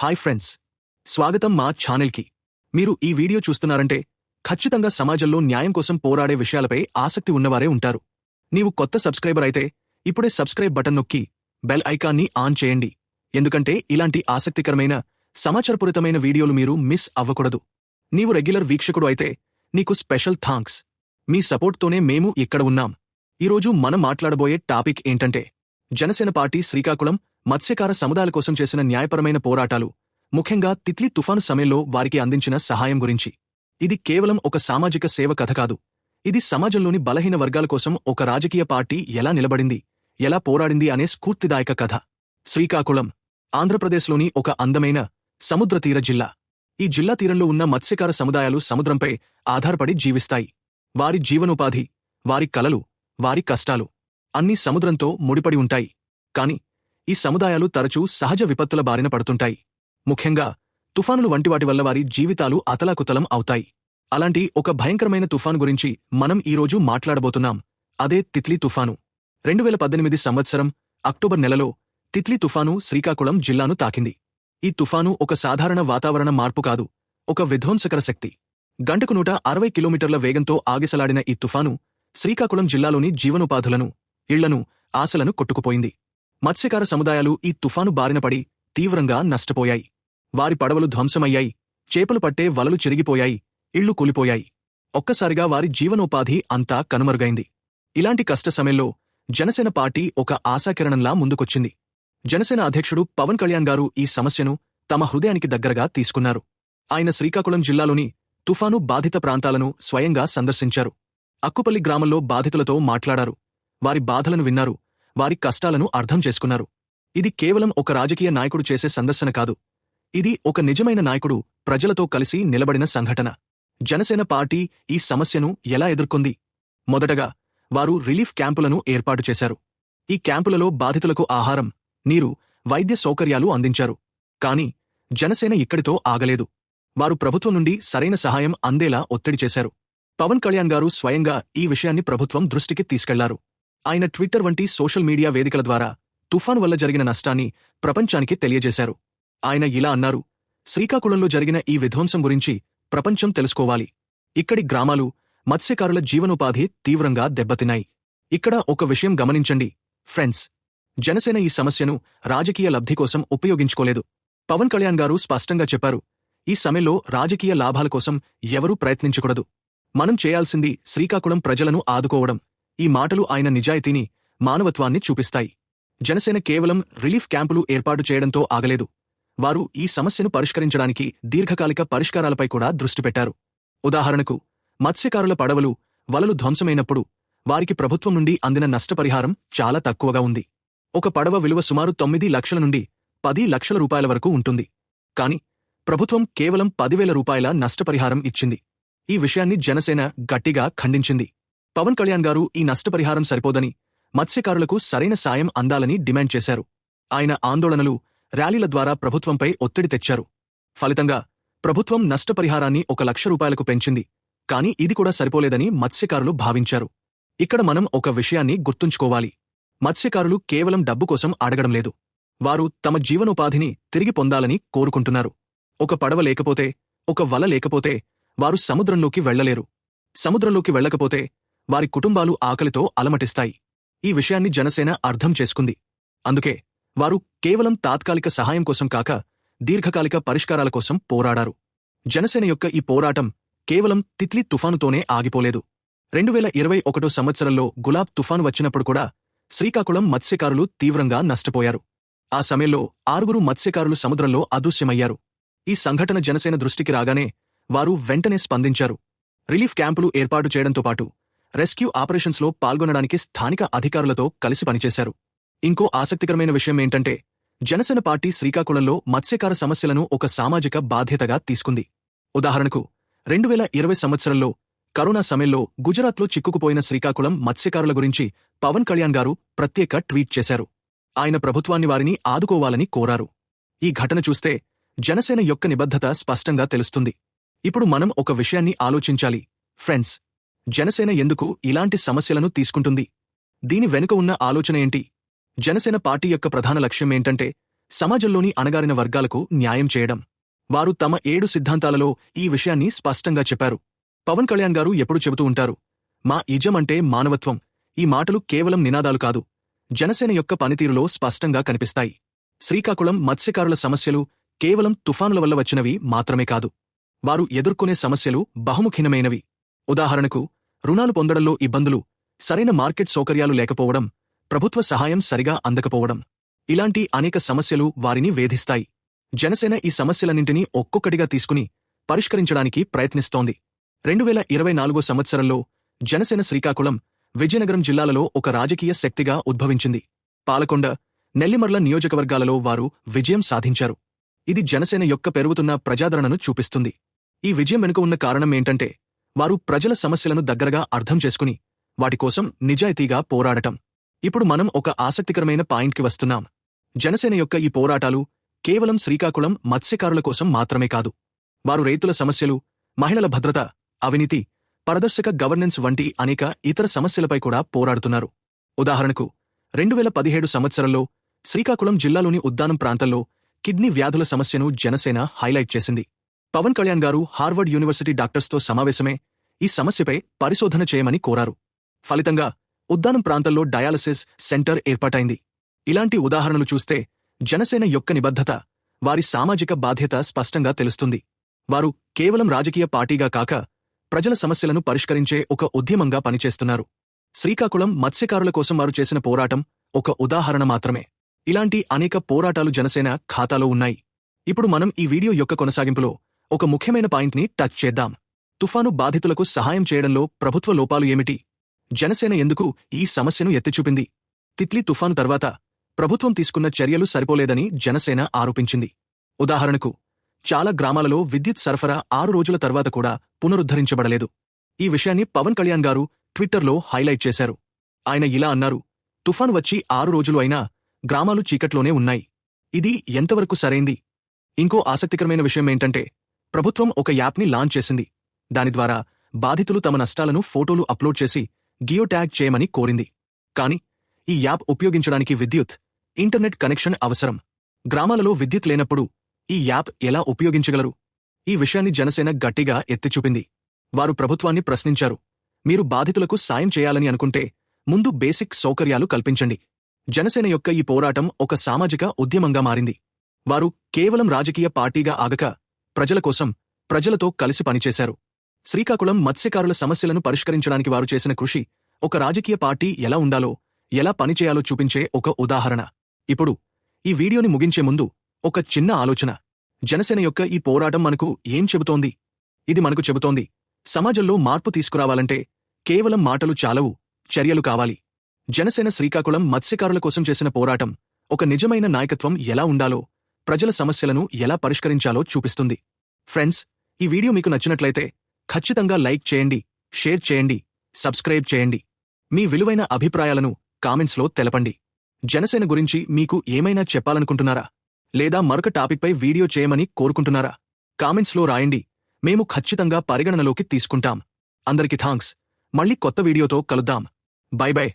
Hi friends. స్వాగతం మా ఛానల్కి. మీరు ఈ వీడియో చూస్తున్నారంటే ఖచ్చితంగా సమాజంలో న్యాయం కోసం పోరాడే విషయాలపై ఆసక్తి ఉన్నవారే ఉంటారు. నీవు కొత్త సబ్స్క్రైబర్ అయితే ఇప్పుడే సబ్స్క్రైబ్ బటన్ నొక్కి బెల్ ఐకాన్ని ఆన్ చేయండి. ఎందుకంటే ఇలాంటి ఆసక్తికరమైన సమాచారపూరితమైన వీడియోలు మీరు మిస్ అవ్వకూడదు. నీవు రెగ్యులర్ వీక్షకుడు అయితే నీకు స్పెషల్ థాంక్స్. మీ సపోర్ట్తోనే మేము ఇక్కడ ఉన్నాం. ఈరోజు మనం మాట్లాడబోయే టాపిక్ ఏంటంటే జనసేన పార్టీ శ్రీకాకుళం మత్స్యకార సముదాయాల కోసం చేసిన న్యాయపరమైన పోరాటాలు ముఖ్యంగా తిత్లీ తుఫాను సమయంలో వారికి అందించిన సహాయం గురించి. ఇది కేవలం ఒక సామాజిక సేవ కథ కాదు. ఇది సమాజంలోని బలహీన వర్గాల కోసం ఒక రాజకీయ పార్టీ ఎలా నిలబడింది ఎలా పోరాడింది అనే స్ఫూర్తిదాయక కథ. శ్రీకాకుళం ఆంధ్రప్రదేశ్లోని ఒక అందమైన సముద్ర తీర జిల్లా. ఈ జిల్లా తీరంలో ఉన్న మత్స్యకార సముదాయాలు సముద్రంపై ఆధారపడి జీవిస్తాయి. వారి జీవనోపాధి వారి కలలు వారి కష్టాలు అన్నీ సముద్రంతో ముడిపడి ఉంటాయి. కాని ఈ సముదాయాలు తరచూ సహజ విపత్తుల బారిన పడుతుంటాయి. ముఖ్యంగా తుఫానులు వంటి వాటి వల్ల వారి జీవితాలు అతలాకుతలం అవుతాయి. అలాంటి ఒక భయంకరమైన తుఫాను గురించి మనం ఈరోజు మాట్లాడబోతున్నాం. అదే తిత్లీ తుఫాను. రెండు వేల పద్దెనిమిది సంవత్సరం అక్టోబర్ నెలలో తిత్లీ తుఫాను శ్రీకాకుళం జిల్లాను తాకింది. ఈ తుఫాను ఒక సాధారణ వాతావరణ మార్పు కాదు ఒక విధ్వంసకర శక్తి. గంటకు నూట అరవై కిలోమీటర్ల వేగంతో ఆగిసలాడిన ఈ తుఫాను శ్రీకాకుళం జిల్లాలోని జీవనోపాధులను ఇళ్ళను ఆశలను కొట్టుకుపోయింది. మత్స్యకార సముదాయాలు ఈ తుఫాను బారిన పడి తీవ్రంగా నష్టపోయాయి. వారి పడవలు ధ్వంసమయ్యాయి. చేపలు పట్టే వలలు చిరిగిపోయాయి. ఇళ్ళు కూలిపోయాయి. ఒక్కసారిగా వారి జీవనోపాధి అంతా కనుమరుగైంది. ఇలాంటి కష్ట సమయంలో జనసేన పార్టీ ఒక ఆశాకిరణంలా ముందుకొచ్చింది. జనసేన అధ్యక్షుడు పవన్ కళ్యాణ్ గారు ఈ సమస్యను తమ హృదయానికి దగ్గరగా తీసుకున్నారు. ఆయన శ్రీకాకుళం జిల్లాలోని తుఫాను బాధిత ప్రాంతాలను స్వయంగా సందర్శించారు. అక్కుపల్లి గ్రామంలో బాధితులతో మాట్లాడారు. వారి బాధలను విన్నారు. వారి కష్టాలను అర్థం చేసుకున్నారు. ఇది కేవలం ఒక రాజకీయ నాయకుడు చేసే సందర్శన కాదు. ఇది ఒక నిజమైన నాయకుడు ప్రజలతో కలిసి నిలబడిన సంఘటన. జనసేన పార్టీ ఈ సమస్యను ఎలా ఎదుర్కొంది? మొదటగా వారు రిలీఫ్ క్యాంపులను ఏర్పాటు చేశారు. ఈ క్యాంపులలో బాధితులకు ఆహారం నీరు వైద్య సౌకర్యాలు అందించారు. కాని జనసేన ఇక్కడితో ఆగలేదు. వారు ప్రభుత్వం నుండి సరైన సహాయం అందేలా ఒత్తిడి చేశారు. పవన్ కళ్యాణ్ గారు స్వయంగా ఈ విషయాన్ని ప్రభుత్వం దృష్టికి తీసుకెళ్ళారు. ఆయన ట్విట్టర్ వంటి సోషల్ మీడియా వేదికల ద్వారా తుఫాన్ వల్ల జరిగిన నష్టాన్ని ప్రపంచానికి తెలియజేశారు. ఆయన ఇలా అన్నారు శ్రీకాకుళంలో జరిగిన ఈ విధ్వంసం గురించి ప్రపంచం తెలుసుకోవాలి. ఇక్కడి గ్రామాలు మత్స్యకారుల జీవనోపాధి తీవ్రంగా దెబ్బతిన్నాయి. ఇక్కడ ఒక విషయం గమనించండి ఫ్రెండ్స్. జనసేన ఈ సమస్యను రాజకీయ లబ్ధి కోసం ఉపయోగించుకోలేదు. పవన్ కళ్యాణ్ గారు స్పష్టంగా చెప్పారు ఈ సమయంలో రాజకీయ లాభాల కోసం ఎవరూ ప్రయత్నించకూడదు. మనం చేయాల్సింది శ్రీకాకుళం ప్రజలను ఆదుకోవడం. ఈ మాటలు ఆయన నిజాయితీని మానవత్వాన్ని చూపిస్తాయి. జనసేన కేవలం రిలీఫ్ క్యాంపులు ఏర్పాటు చేయడంతో ఆగలేదు. వారు ఈ సమస్యను పరిష్కరించడానికి దీర్ఘకాలిక పరిష్కారాలపై కూడా దృష్టి పెట్టారు. ఉదాహరణకు మత్స్యకారుల పడవలు వలలు ధ్వంసమైనప్పుడు వారికి ప్రభుత్వం నుండి అందిన నష్టపరిహారం చాలా తక్కువగా ఉంది. ఒక పడవ విలువ సుమారు తొమ్మిది లక్షల నుండి పది లక్షల రూపాయల వరకు ఉంటుంది. కాని ప్రభుత్వం కేవలం పదివేల రూపాయల నష్టపరిహారం ఇచ్చింది. ఈ విషయాన్ని జనసేన గట్టిగా ఖండించింది. పవన్ కళ్యాణ్ గారు ఈ నష్టపరిహారం సరిపోదని మత్స్యకారులకు సరైన సాయం అందాలని డిమాండ్ చేశారు. ఆయన ఆందోళనలు ర్యాలీల ద్వారా ప్రభుత్వంపై ఒత్తిడి తెచ్చారు. ఫలితంగా ప్రభుత్వం నష్టపరిహారాన్ని ఒక లక్ష రూపాయలకు పెంచింది. కాని ఇది కూడా సరిపోలేదని మత్స్యకారులు భావించారు. ఇక్కడ మనం ఒక విషయాన్ని గుర్తుంచుకోవాలి. మత్స్యకారులు కేవలం డబ్బు కోసం అడగడం లేదు. వారు తమ జీవనోపాధిని తిరిగి పొందాలని కోరుకుంటున్నారు. ఒక పడవ లేకపోతే ఒక వల లేకపోతే వారు సముద్రంలోకి వెళ్ళలేరు సముద్రంలోకి వెళ్ళకపోతే వారి కుటుంబాలు ఆకలితో అలమటిస్తాయి. ఈ విషయాన్ని జనసేన అర్థం చేసుకుంది. అందుకే వారు కేవలం తాత్కాలిక సహాయం కోసం కాక దీర్ఘకాలిక పరిష్కారాల కోసం పోరాడారు. జనసేన యొక్క ఈ పోరాటం కేవలం తిత్లీ తుఫానుతోనే ఆగిపోలేదు. రెండు వేల ఇరవై ఒకటో సంవత్సరంలో గులాబ్ తుఫాను వచ్చినప్పుడు కూడా శ్రీకాకుళం మత్స్యకారులు తీవ్రంగా నష్టపోయారు. ఆ సమయంలో ఆరుగురు మత్స్యకారులు సముద్రంలో అదృశ్యమయ్యారు. ఈ సంఘటన జనసేన దృష్టికి రాగానే వారు వెంటనే స్పందించారు. రిలీఫ్ క్యాంపులు ఏర్పాటు చేయడంతో పాటు రెస్క్యూ ఆపరేషన్స్లో పాల్గొనడానికి స్థానిక అధికారులతో కలిసి పనిచేశారు. ఇంకో ఆసక్తికరమైన విషయం ఏంటంటే జనసేన పార్టీ శ్రీకాకుళంలో మత్స్యకార సమస్యలను ఒక సామాజిక బాధ్యతగా తీసుకుంది. ఉదాహరణకు రెండు వేల ఇరవై సంవత్సరంలో కరోనా సమయంలో గుజరాత్లో చిక్కుకుపోయిన శ్రీకాకుళం మత్స్యకారుల గురించి పవన్ కళ్యాణ్ గారు ప్రత్యేక ట్వీట్ చేశారు. ఆయన ప్రభుత్వాన్ని వారిని ఆదుకోవాలని కోరారు. ఈ ఘటన చూస్తే జనసేన యొక్క నిబద్ధత స్పష్టంగా తెలుస్తుంది. ఇప్పుడు మనం ఒక విషయాన్ని ఆలోచించాలి. ఫ్రెండ్స్ జనసేన ఎందుకు ఇలాంటి సమస్యలను తీసుకుంటుంది? దీని వెనుక ఉన్న ఆలోచన ఏంటి? జనసేన పార్టీ యొక్క ప్రధాన లక్ష్యం ఏంటంటే సమాజంలోని అణగారిన వర్గాలకు న్యాయం చేయడం. వారు తమ ఏడు సిద్ధాంతాలలో ఈ విషయాన్ని స్పష్టంగా చెప్పారు. పవన్ కళ్యాణ్ గారు ఎప్పుడు చెబుతూ ఉంటారు మా ఇజం అంటే మానవత్వం. ఈ మాటలు కేవలం నినాదాలు కాదు. జనసేన యొక్క పనితీరులో స్పష్టంగా కనిపిస్తాయి. శ్రీకాకుళం మత్స్యకారుల సమస్యలు కేవలం తుఫానుల వల్ల వచ్చినవి మాత్రమే కాదు. వారు ఎదుర్కొనే సమస్యలు బహుముఖినమైనవి. ఉదాహరణకు రుణాలు పొందడంలో ఇబ్బందులు సరైన మార్కెట్ సౌకర్యాలు లేకపోవడం ప్రభుత్వ సహాయం సరిగా అందకపోవడం. ఇలాంటి అనేక సమస్యలు వారిని వేధిస్తాయి. జనసేన ఈ సమస్యలన్నింటినీ ఒక్కొక్కటిగా తీసుకుని పరిష్కరించడానికి ప్రయత్నిస్తోంది. రెండు వేల ఇరవై నాలుగో సంవత్సరంలో జనసేన శ్రీకాకుళం విజయనగరం జిల్లాలలో ఒక రాజకీయ శక్తిగా ఉద్భవించింది. పాలకొండ నెల్లిమర్ల నియోజకవర్గాలలో వారు విజయం సాధించారు. ఇది జనసేన యొక్క పెరుగుతున్న ప్రజాదరణను చూపిస్తుంది. ఈ విజయం వెనుక ఉన్న కారణం ఏంటంటే వారు ప్రజల సమస్యలను దగ్గరగా అర్థం చేసుకుని వాటికోసం నిజాయితీగా పోరాడటం. ఇప్పుడు మనం ఒక ఆసక్తికరమైన పాయింట్కి వస్తున్నాం. జనసేన యొక్క ఈ పోరాటాలు కేవలం శ్రీకాకుళం మత్స్యకారుల కోసం మాత్రమే కాదు. వారు రైతుల సమస్యలు మహిళల భద్రత అవినీతి పారదర్శక గవర్నెన్స్ వంటి అనేక ఇతర సమస్యలపై కూడా పోరాడుతున్నారు. ఉదాహరణకు రెండు వేల పదిహేడు సంవత్సరంలో శ్రీకాకుళం జిల్లాలోని ఉద్దానం ప్రాంతంలో కిడ్నీ వ్యాధుల సమస్యను జనసేన హైలైట్ చేసింది. పవన్ కళ్యాణ్ గారు హార్వర్డ్ యూనివర్సిటీ డాక్టర్స్తో సమావేశమే ఈ సమస్యపై పరిశోధన చేయమని కోరారు. ఫలితంగా ఉద్దానం ప్రాంతంలో డయాలసిస్ సెంటర్ ఏర్పాటైంది. ఇలాంటి ఉదాహరణలు చూస్తే జనసేన యొక్క నిబద్ధత వారి సామాజిక బాధ్యత స్పష్టంగా తెలుస్తుంది. వారు కేవలం రాజకీయ పార్టీగా కాక ప్రజల సమస్యలను పరిష్కరించే ఒక ఉద్యమంగా పనిచేస్తున్నారు. శ్రీకాకుళం మత్స్యకారుల కోసం వారు చేసిన పోరాటం ఒక ఉదాహరణ మాత్రమే. ఇలాంటి అనేక పోరాటాలు జనసేన ఖాతాలో ఉన్నాయి. ఇప్పుడు మనం ఈ వీడియో యొక్క కొనసాగింపులో ఒక ముఖ్యమైన పాయింట్ని టచ్ చేద్దాం. తుఫాను బాధితులకు సహాయం చేయడంలో ప్రభుత్వ లోపాలు ఏమిటి? జనసేన ఎందుకు ఈ సమస్యను ఎత్తిచూపింది? తిత్లీ తుఫాను తర్వాత ప్రభుత్వం తీసుకున్న చర్యలు సరిపోలేదని జనసేన ఆరోపించింది. ఉదాహరణకు చాలా గ్రామాలలో విద్యుత్ సరఫరా ఆరు రోజుల తర్వాత కూడా పునరుద్ధరించబడలేదు. ఈ విషయాన్ని పవన్ కళ్యాణ్ గారు ట్విట్టర్లో హైలైట్ చేశారు. ఆయన ఇలా అన్నారు తుఫాను వచ్చి ఆరు రోజులు అయినా గ్రామాలు చీకట్లోనే ఉన్నాయి. ఇది ఎంతవరకు సరైంది? ఇంకో ఆసక్తికరమైన విషయం ఏంటంటే ప్రభుత్వం ఒక యాప్ని లాంచ్ చేసింది. దాని ద్వారా బాధితులు తమ నష్టాలను ఫోటోలు అప్లోడ్ చేసి గియో ట్యాగ్ చేయమని కోరింది. కాని ఈ యాప్ ఉపయోగించడానికి విద్యుత్ ఇంటర్నెట్ కనెక్షన్ అవసరం. గ్రామాలలో విద్యుత్ లేనప్పుడు ఈ యాప్ ఎలా ఉపయోగించగలరు? ఈ విషయాన్ని జనసేన గట్టిగా ఎత్తిచూపింది. వారు ప్రభుత్వాన్ని ప్రశ్నించారు. మీరు బాధితులకు సాయం చేయాలని అనుకుంటే ముందు బేసిక్ సౌకర్యాలు కల్పించండి. జనసేన యొక్క ఈ పోరాటం ఒక సామాజిక ఉద్యమంగా మారింది. వారు కేవలం రాజకీయ పార్టీగా ఆగక ప్రజల కోసం ప్రజలతో కలిసి పనిచేశారు. శ్రీకాకుళం మత్స్యకారుల సమస్యలను పరిష్కరించడానికి వారు చేసిన కృషి ఒక రాజకీయ పార్టీ ఎలా ఉండాలో ఎలా పనిచేయాలో చూపించే ఒక ఉదాహరణ. ఇప్పుడు ఈ వీడియోని ముగించే ముందు ఒక చిన్న ఆలోచన. జనసేన యొక్క ఈ పోరాటం మనకు ఏం చెబుతోంది? ఇది మనకు చెబుతోంది సమాజంలో మార్పు తీసుకురావాలంటే కేవలం మాటలు చాలవు చర్యలు కావాలి. జనసేన శ్రీకాకుళం మత్స్యకారుల కోసం చేసిన పోరాటం ఒక నిజమైన నాయకత్వం ఎలా ఉండాలో ప్రజల సమస్యలను ఎలా పరిష్కరించాలో చూపిస్తుంది. ఫ్రెండ్స్ ఈ వీడియో మీకు నచ్చినట్లయితే ఖచ్చితంగా లైక్ చేయండి షేర్ చేయండి సబ్స్క్రైబ్ చేయండి. మీ విలువైన అభిప్రాయాలను కామెంట్స్లో తెలపండి. జనసేన గురించి మీకు ఏమైనా చెప్పాలనుకుంటున్నారా? లేదా మరొక టాపిక్పై వీడియో చేయమని కోరుకుంటున్నారా? కామెంట్స్లో రాయండి. మేము ఖచ్చితంగా పరిగణనలోకి తీసుకుంటాం. అందరికి థాంక్స్. మళ్ళీ కొత్త వీడియోతో కలుద్దాం. Bye bye.